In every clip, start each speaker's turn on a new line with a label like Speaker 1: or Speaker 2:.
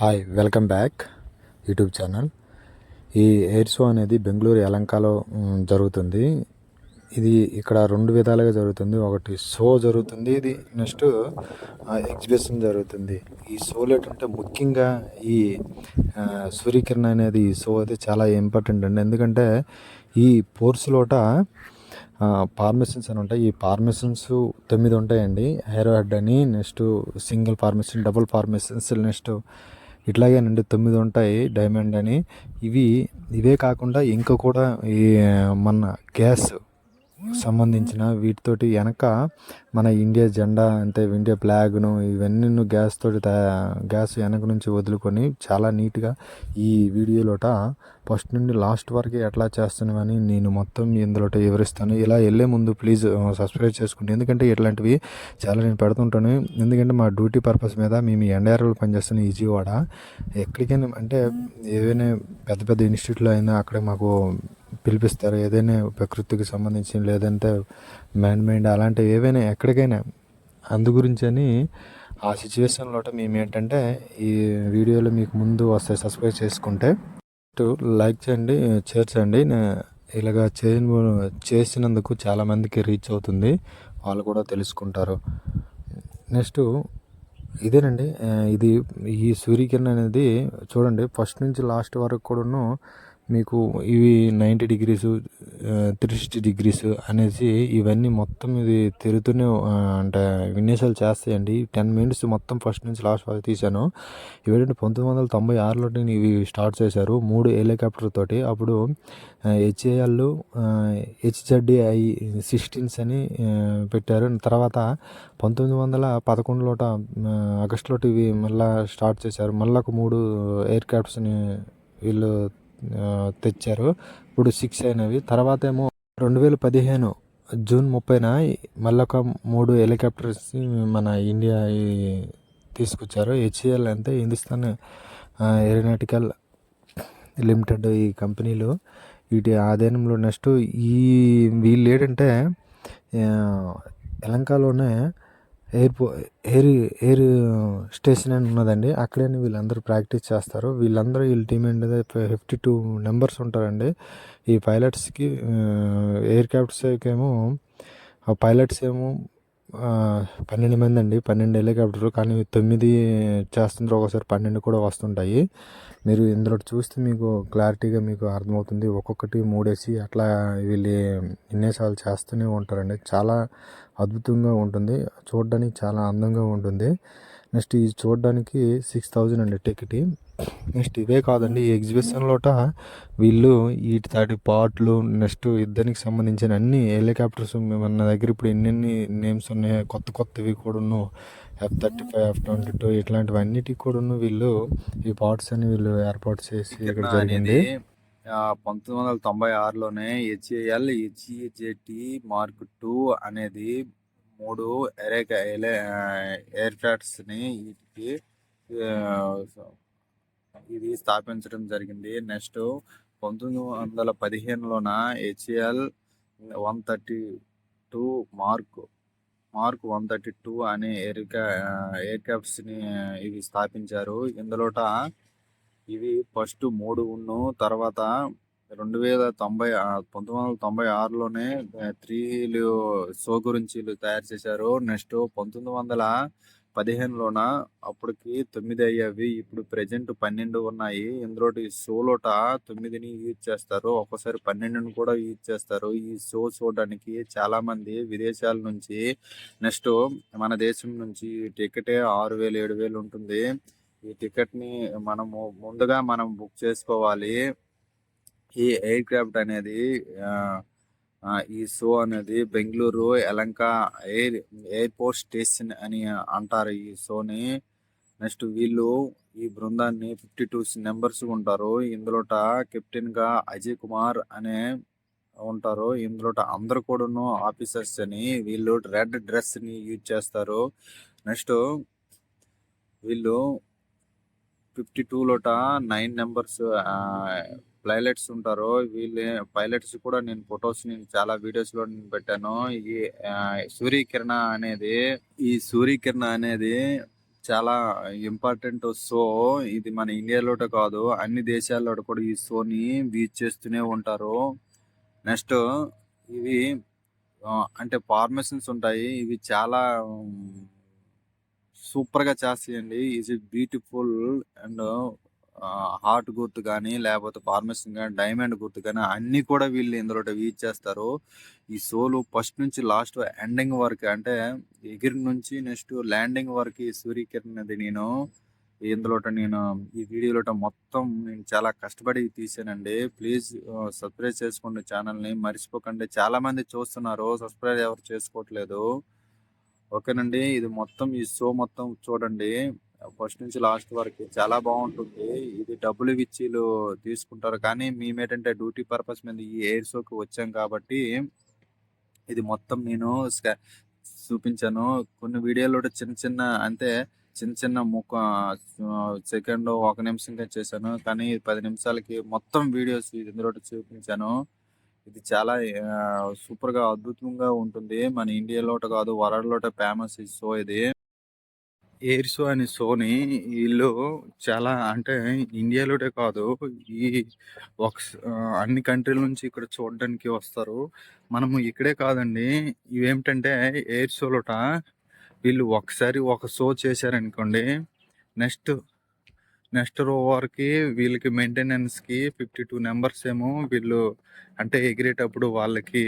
Speaker 1: Hi welcome back YouTube channel ఈ air show అనేది బెంగళూరు యలంకాలో జరుగుతుంది. ఇది ఇక్కడ రెండు విధాలుగా జరుగుతుంది. ఒకటి షో జరుగుతుంది ఇది నెక్స్ట్ ఎగ్జిబిషన్ జరుగుతుంది. ఈ షోలు ఏంటంటే ముఖ్యంగా ఈ సూర్యకిరణ్ అనేది ఈ షో అయితే చాలా ఇంపార్టెంట్ అండి. ఎందుకంటే ఈ పోర్స్లోట పార్మిషన్స్ అని ఉంటాయి. ఈ పార్మిషన్స్ తొమ్మిది ఉంటాయండి. హెయిర్ హెడ్ అని next single formation double formations next ఇట్లాగేనండి తొమ్మిది ఉంటాయి డైమండ్ అని. ఇవి ఇవే కాకుండా ఇంకా కూడా ఈ మన గ్యాస్ సంబంధించిన వీటితోటి వెనక మన ఇండియా జెండా అంటే ఇండియా ఫ్లాగ్ను ఇవన్నీ గ్యాస్ తోటి తయా- గ్యాస్ వెనక నుంచి వదులుకొని చాలా నీట్గా ఈ వీడియోలోట ఫస్ట్ నుండి లాస్ట్ వరకు ఎట్లా చేస్తున్నామని నేను మొత్తం ఇందులో వివరిస్తాను. ఇలా వెళ్ళే ముందు ప్లీజ్ సబ్స్క్రైబ్ చేసుకోండి ఎందుకంటే ఇట్లాంటివి చాలా నేను పెడుతుంటాను. ఎందుకంటే మా డ్యూటీ పర్పస్ మీద మేము ఎన్డీఆర్ఎల్ పనిచేస్తున్న విజయవాడ ఎక్కడికైనా అంటే ఏదైనా పెద్ద పెద్ద ఇన్స్టిట్యూట్లో అయినా అక్కడ మాకు పిలిపిస్తారు. ఏదైనా ప్రకృతికి సంబంధించి లేదంటే మ్యాండ్ మైండ్ అలాంటివి ఏవైనా ఎక్కడికైనా. అందు గురించి అని ఆ సిచ్యువేషన్లో మేము ఏంటంటే ఈ వీడియోలో మీకు ముందు వస్తాయి సబ్స్క్రైబ్ చేసుకుంటే లైక్ చేయండి షేర్ చేయండి. నే- ఇలాగా చేయని చేసినందుకు చాలామందికి రీచ్ అవుతుంది. వాళ్ళు కూడా తెలుసుకుంటారు. నెక్స్ట్ ఇదేనండి. ఇది ఈ సూర్యకిరణ్ అనేది చూడండి ఫస్ట్ నుంచి లాస్ట్ వరకు కూడాను మీకు ఇవి ninety degrees three sixty degrees అనేసి ఇవన్నీ మొత్తం ఇది తిరుగుతూనే అంటే విన్యాసాలు చేస్తాయండి. టెన్ మినిట్స్ మొత్తం ఫస్ట్ నుంచి లాస్ట్ వరకు తీశాను. ఇవేంటంటే పంతొమ్మిది వందల తొంభై ఆరులో ఇవి స్టార్ట్ చేశారు. మూడు హెలికాప్టర్ తోటి. అప్పుడు హెచ్ఏఎల్ హెచ్జడ్డిఐ సిక్స్టీన్స్ అని పెట్టారు. తర్వాత పంతొమ్మిది వందల పదకొండులోట ఆగస్టులో ఇవి మళ్ళీ స్టార్ట్ చేశారు. మళ్ళీ ఒక మూడు ఎయిర్ క్రాఫ్ట్స్ని వీళ్ళు తెచ్చారు. ఇప్పుడు సిక్స్ అయినవి. తర్వాత ఏమో రెండు వేల పదిహేను జూన్ ముప్పైన మళ్ళీ ఒక మూడు హెలికాప్టర్స్ మన ఇండియా తీసుకొచ్చారు. హెచ్ఏఎల్ అంటే హిందుస్థాన్ ఏరోనాటికల్ లిమిటెడ్ ఈ కంపెనీలు. వీటి ఆధీనంలో నెక్స్ట్ ఈ వీళ్ళు ఏంటంటే యలంకాలోనే యలంకలోనే ఎయిర్పో ఎయిర్ ఎయిర్ స్టేషన్ అని ఉన్నదండి. అక్కడే వీళ్ళందరూ ప్రాక్టీస్ చేస్తారు. వీళ్ళందరూ వీళ్ళ టీం ఏంటంటే ఫిఫ్టీ టూ నెంబర్స్ ఉంటారండి. ఈ పైలట్స్కి ఎయిర్ క్రాఫ్ట్స్కి ఏమో పైలట్స్ ఏమో పన్నెండు మంది అండి. పన్నెండు హెలికాప్టర్లు కానీ తొమ్మిది చేస్తుంటారు ఒకసారి పన్నెండు కూడా వస్తుంటాయి. మీరు ఇందులో చూస్తే మీకు క్లారిటీగా మీకు అర్థమవుతుంది. ఒక్కొక్కటి మూడేసి అట్లా వీళ్ళు విన్యాసాలు చేస్తూనే ఉంటారండి. చాలా అద్భుతంగా ఉంటుంది. చూడడానికి చాలా అందంగా ఉంటుంది. నెక్స్ట్ ఇది చూడడానికి సిక్స్ థౌజండ్ అండి టికెట్. నెక్స్ట్ ఇవే కాదండి ఈ ఎగ్జిబిషన్లోట వీళ్ళు వీటి తాటి పాటలు నెక్స్ట్ యుద్ధానికి సంబంధించిన అన్ని హెలికాప్టర్స్ మన దగ్గర ఇప్పుడు ఎన్నెన్ని నేమ్స్ ఉన్నాయో కొత్త కొత్తవి కూడాను F thirty five F twenty two ఇట్లాంటివన్నిటికి కూడాను వీళ్ళు ఈ పార్ట్స్ అని వీళ్ళు ఏర్పాటు చేసి ఇక్కడ జరిగింది.
Speaker 2: పంతొమ్మిది వందల తొంభై ఆరులోనే హెచ్ఏఎల్ హెచ్ఈజెటి మార్క్ టూ అనేది మూడు ఎరేక ఎయిర్ క్రాఫ్ట్స్ని వీటికి ఇది స్థాపించడం జరిగింది. నెక్స్ట్ పంతొమ్మిది వందల పదిహేనులోన H L one thirty two mark mark one thirty two అనే ఎయిర్ ఎయిర్క్రాఫ్ట్స్ని ఇవి స్థాపించారు. ఇందులోట ఇవి ఫస్ట్ మూడు ఉన్ను తర్వాత రెండు వేల తొంభై పంతొమ్మిది వందల తొంభై ఆరులోనే త్రీలు షో గురించి తయారు చేశారు. నెక్స్ట్ పంతొమ్మిది వందల పదిహేనులోన? అప్పటికి తొమ్మిది అయ్యేవి ఇప్పుడు ప్రజెంట్ పన్నెండు ఉన్నాయి. ఇందులో షోలోట తొమ్మిదిని యూజ్ చేస్తారు. ఒక్కోసారి పన్నెండుని కూడా యూజ్ చేస్తారు. ఈ షో చూడడానికి చాలామంది విదేశాల నుంచి నెక్స్ట్ మన దేశం నుంచి టికెటే ఆరు వేలు ఏడు వేలు ఉంటుంది. ఈ టికెట్ని మనము ముందుగా మనం బుక్ చేసుకోవాలి. ఈ ఎయిర్ క్రాఫ్ట్ అనేది ఆ, ఈ షో అనేది Bengaluru Yelahanka air airport station అని అంటారు ఈ షోని. నెక్స్ట్ వీళ్ళు ఈ బృందాన్ని ఫిఫ్టీ టూ నెంబర్స్ ఉంటారు. ఇందులోట కెప్టెన్గా అజయ్ కుమార్ అనే ఉంటారు. ఇందులోట అందరు కూడాను ఆఫీసర్స్ అని వీళ్ళు రెడ్ డ్రెస్ని యూజ్ చేస్తారు. నెక్స్ట్ వీళ్ళు ఫిఫ్టీ టూ లోట నైన్ నెంబర్స్ పైలట్స్ ఉంటారు. వీళ్ళు పైలట్స్ కూడా నేను ఫొటోస్ నేను చాలా వీడియోస్లో నేను పెట్టాను. ఈ సూర్యకిరణ అనేది ఈ సూర్యకిరణ అనేది చాలా ఇంపార్టెంట్ షో. ఇది మన ఇండియాలోటే కాదు అన్ని దేశాల్లో కూడా ఈ షోని వీచ్ చేస్తూనే ఉంటారు. నెక్స్ట్ ఇవి అంటే ఫార్మేషన్స్ ఉంటాయి. ఇవి చాలా సూపర్గా చేస్తాయండి. ఈజ్ బ్యూటిఫుల్ అండ్ హార్ట్ గుర్తు కానీ లేకపోతే ఫార్మసీ కానీ డైమండ్ గుర్తు కానీ అన్నీ కూడా వీళ్ళు ఇందులో వీచ్ చేస్తారు. ఈ షోలు ఫస్ట్ నుంచి లాస్ట్ ఎండింగ్ వరకు అంటే ఎగిరి నుంచి నెక్స్ట్ ల్యాండింగ్ వరకు ఈ సూర్యకిరణ్ అది నేను ఇందులో నేను ఈ వీడియోలో మొత్తం నేను చాలా కష్టపడి తీసానండి. ప్లీజ్ సబ్స్క్రైబ్ చేసుకోండి ఛానల్ని. మర్చిపోకండి. చాలామంది చూస్తున్నారు. సబ్స్క్రైబ్ ఎవరు చేసుకోవట్లేదు. ఓకేనండి. ఇది మొత్తం ఈ షో మొత్తం చూడండి. ఫస్ట్ నుంచి లాస్ట్ వరకు చాలా బాగుంటుంది. ఇది డబ్బులు ఇచ్చిలు తీసుకుంటారు. కానీ మేమేంటంటే డ్యూటీ పర్పస్ మీద ఈ ఎయిర్ షోకి వచ్చాం కాబట్టి ఇది మొత్తం నేను స్కా- చూపించాను. కొన్ని వీడియోలో చిన్న చిన్న అంటే చిన్న చిన్న ముక్క సెకండ్ ఒక నిమిషంగా చేశాను. కానీ పది నిమిషాలకి మొత్తం వీడియోస్ ఇందులో చూపించాను. ఇది చాలా సూపర్గా అద్భుతంగా ఉంటుంది. మన ఇండియాలో కాదు వరల్డ్ లోట ఫేమస్ ఈ షో ఇది. ఎయిర్ షో అనే షోని వీళ్ళు చాలా అంటే ఇండియాలోనే కాదు ఈ ఒక అన్ని కంట్రీల నుంచి ఇక్కడ చూడడానికి వస్తారు. మనము ఇక్కడే కాదండి ఇవేమిటంటే ఎయిర్ షోలోట వీళ్ళు ఒకసారి ఒక షో చేశారనుకోండి నెక్స్ట్ నెక్స్ట్ ఓవర్కి వీళ్ళకి మెయింటెనెన్స్కి ఫిఫ్టీ టూ నెంబర్స్ ఏమో వీళ్ళు అంటే ఎగిరేటప్పుడు వాళ్ళకి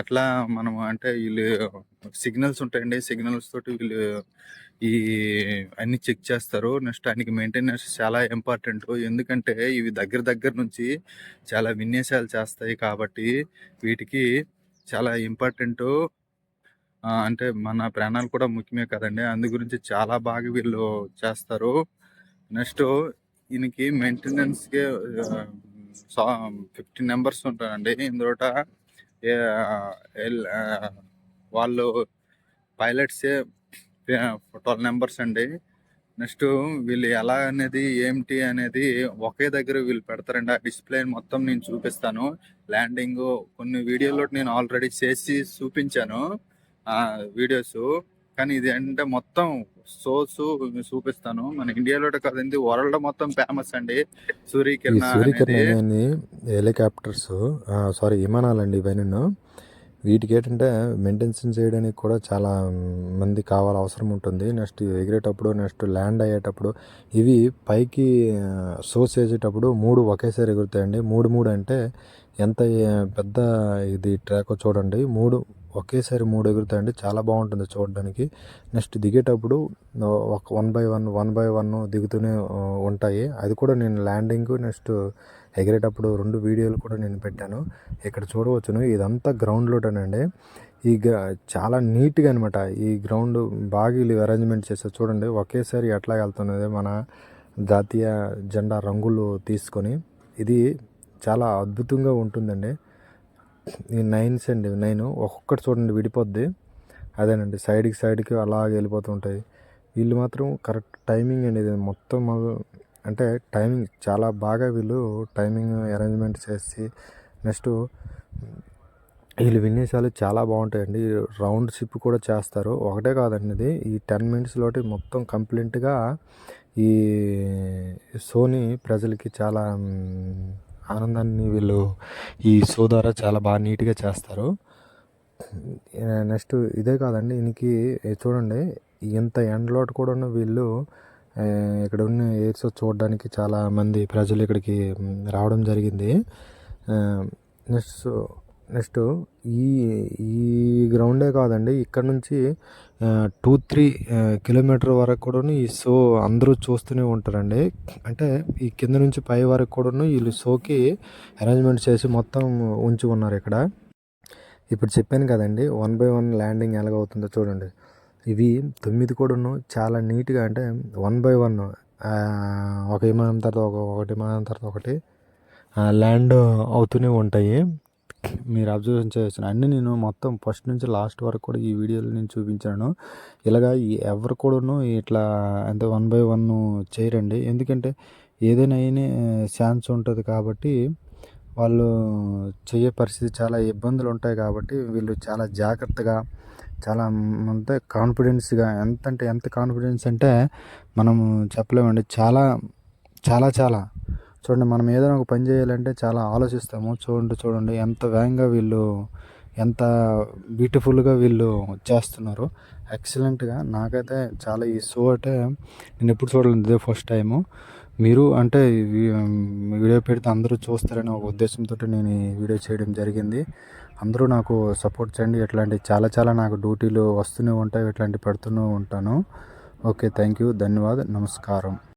Speaker 2: ఎట్లా మనం అంటే వీళ్ళు సిగ్నల్స్ ఉంటాయండి సిగ్నల్స్ తోటి వీళ్ళు ఈ అన్ని చెక్ చేస్తారు. నెక్స్ట్ ఆయనకి మెయింటెనెన్స్ చాలా ఇంపార్టెంట్. ఎందుకంటే ఇవి దగ్గర దగ్గర నుంచి చాలా విన్యాసాలు చేస్తాయి కాబట్టి వీటికి చాలా ఇంపార్టెంట్. అంటే మన ప్రాణాలు కూడా ముఖ్యమే కదండి. అందు గురించి చాలా బాగా వీళ్ళు చేస్తారు. నెక్స్ట్ ఈయనకి మెయింటెనెన్స్కి ఫిఫ్టీన్ నెంబర్స్ ఉంటారండి. ఇందులోట వాళ్ళు పైలట్సే ట్వెల్వ్ నెంబర్స్ అండి. నెక్స్ట్ వీళ్ళు ఎలా అనేది ఏంటి అనేది ఒకే దగ్గర వీళ్ళు పెడతారండి. ఆ డిస్ప్లే మొత్తం నేను చూపిస్తాను. ల్యాండింగ్ కొన్ని వీడియోలో నేను ఆల్రెడీ చేసి చూపించాను వీడియోస్ కానీ ఇది అంటే మొత్తం షోస్ చూపిస్తాను. మన ఇండియాలో కాదండి వరల్డ్ మొత్తం ఫేమస్ అండి. సూర్యకిరణ
Speaker 1: సూర్యకిరణ్ హెలికాప్టర్స్ సారీ విమానాలండి ఇవన్నీ. వీటికి ఏంటంటే మెయింటెనెన్స్ చేయడానికి కూడా చాలా మంది కావాలి అవసరం ఉంటుంది. నెక్స్ట్ ఎగిరేటప్పుడు నెక్స్ట్ ల్యాండ్ అయ్యేటప్పుడు ఇవి పైకి సోర్స్ వేసేటప్పుడు మూడు ఒకేసారి ఎగురుతాయండి. మూడు మూడు అంటే ఎంత పెద్ద ఇది ట్రాక్ చూడండి. మూడు ఒకేసారి మూడు ఎగురుతాయండి. చాలా బాగుంటుంది చూడడానికి. నెక్స్ట్ దిగేటప్పుడు ఒక one by one one by one దిగుతూనే ఉంటాయి. అది కూడా నేను ల్యాండింగ్ నెక్స్ట్ ఎగిరేటప్పుడు రెండు వీడియోలు కూడా నేను పెట్టాను. ఇక్కడ చూడవచ్చును ఇదంతా గ్రౌండ్లోటేనండి ఈ గ- చాలా నీట్గా అనమాట ఈ గ్రౌండ్ బాగా వీళ్ళు అరేంజ్మెంట్ చేస్తారు చూడండి ఒకేసారి ఎట్లా వెళ్తున్నది మన జాతీయ జెండా రంగులు తీసుకొని ఇది చాలా అద్భుతంగా ఉంటుందండి. ఈ నైన్స్ అండి. నైన్ ఒక్కొక్కటి చూడండి విడిపోద్ది. అదేనండి. సైడ్కి సైడ్కి అలాగే వెళ్ళిపోతూ ఉంటాయి. వీళ్ళు మాత్రం కరెక్ట్ టైమింగ్ అండి ఇది. మొత్తం అంటే టైమింగ్ చాలా బాగా వీళ్ళు టైమింగ్ అరేంజ్మెంట్ చేసి నెక్స్ట్ వీళ్ళు విన్యాసాలు చాలా బాగుంటాయండి. రౌండ్ షిప్ కూడా చేస్తారు. ఒకటే కాదండి ఇది. ఈ టెన్ మినిట్స్లోటి మొత్తం కంప్లీట్గా ఈ సోనీ ప్రజలకి చాలా ఆనందాన్ని వీళ్ళు ఈ షో ద్వారా చాలా బాగా నీట్గా చేస్తారు. నెక్స్ట్ ఇదే కాదండి ఇనికి చూడండి ఇంత ఎండలోటు కూడా ఉన్న వీళ్ళు ఇక్కడ ఉన్న ఎయిర్ చూడడానికి చాలా మంది ప్రజలు ఇక్కడికి రావడం జరిగింది. నెక్స్ట్ నెక్స్ట్ ఈ ఈ గ్రౌండే కాదండి ఇక్కడ నుంచి టూ త్రీ కిలోమీటర్ వరకు కూడాను ఈ షో అందరూ చూస్తూనే ఉంటారండి. అంటే ఈ కింద నుంచి పై వరకు కూడా వీళ్ళు షోకి అరేంజ్మెంట్ చేసి మొత్తం ఉంచి ఉన్నారు ఇక్కడ. ఇప్పుడు చెప్పాను కదండి వన్ బై వన్ ల్యాండింగ్ ఎలాగవుతుందో చూడండి. ఇవి తొమ్మిది కూడాను చాలా నీట్గా అంటే వన్ బై వన్ ఒక విమానం తర్వాత ఒక ఒకటి విమానం తర్వాత ఒకటి ల్యాండ్ అవుతూనే ఉంటాయి. మీరు అబ్జర్వేషన్ చేయొచ్చు. అన్నీ నేను మొత్తం ఫస్ట్ నుంచి లాస్ట్ వరకు కూడా ఈ వీడియోలో నేను చూపించాను. ఇలాగా ఈ- ఎవరు కూడాను ఇట్లా అంటే వన్ బై వన్ చేయరండి. ఎందుకంటే ఏదైనా అయినా ఛాన్స్ ఉంటుంది కాబట్టి వాళ్ళు చేయే పరిస్థితి చాలా ఇబ్బందులు ఉంటాయి కాబట్టి వీళ్ళు చాలా జాగ్రత్తగా చాలా అంటే కాన్ఫిడెన్స్గా ఎంత అంటే ఎంత కాన్ఫిడెన్స్ అంటే మనం చెప్పలేమండి. చాలా చాలా చాలా చూడండి మనం ఏదైనా ఒక పని చేయాలంటే చాలా ఆలోచిస్తాము. చూడండి చూడండి ఎంత వేగంగా వీళ్ళు ఎంత బ్యూటిఫుల్గా వీళ్ళు చేస్తున్నారు. ఎక్సలెంట్గా నాకైతే చాలా ఈ షో అంటే నేను ఎప్పుడు చూడలేదు ఇదే ఫస్ట్ టైము మీరు అంటే వీడియో పెడితే అందరూ చూస్తారనే ఒక ఉద్దేశంతో నేను ఈ వీడియో చేయడం జరిగింది. అందరూ నాకు సపోర్ట్ చేయండి. ఇట్లాంటి చాలా చాలా నాకు డ్యూటీలు వస్తూనే ఉంటాయి. ఇట్లాంటి పెడుతూనే ఉంటాను. ఓకే థ్యాంక్ యూ ధన్యవాద్ నమస్కారం.